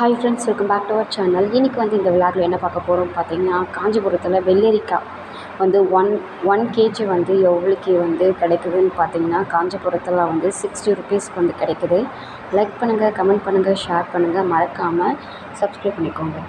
Hi friends welcome back to our channel இன்றைக்கி வந்து இந்த விளாட்டில் என்ன பார்க்க போகிறோம் பார்த்தீங்கன்னா காஞ்சிபுரத்தில் வெள்ளரிக்காய் வந்து ஒன் ஒன் கேஜி வந்து எவ்வளோக்கு வந்து கிடைக்குதுன்னு பார்த்தீங்கன்னா காஞ்சிபுரத்தில் வந்து சிக்ஸ்டி ருபீஸ்க்கு வந்து கிடைக்குது. லைக் பண்ணுங்கள் கமெண்ட் பண்ணுங்கள் ஷேர் பண்ணுங்கள் மறக்காமல் சப்ஸ்கிரைப் பண்ணிக்கோங்க.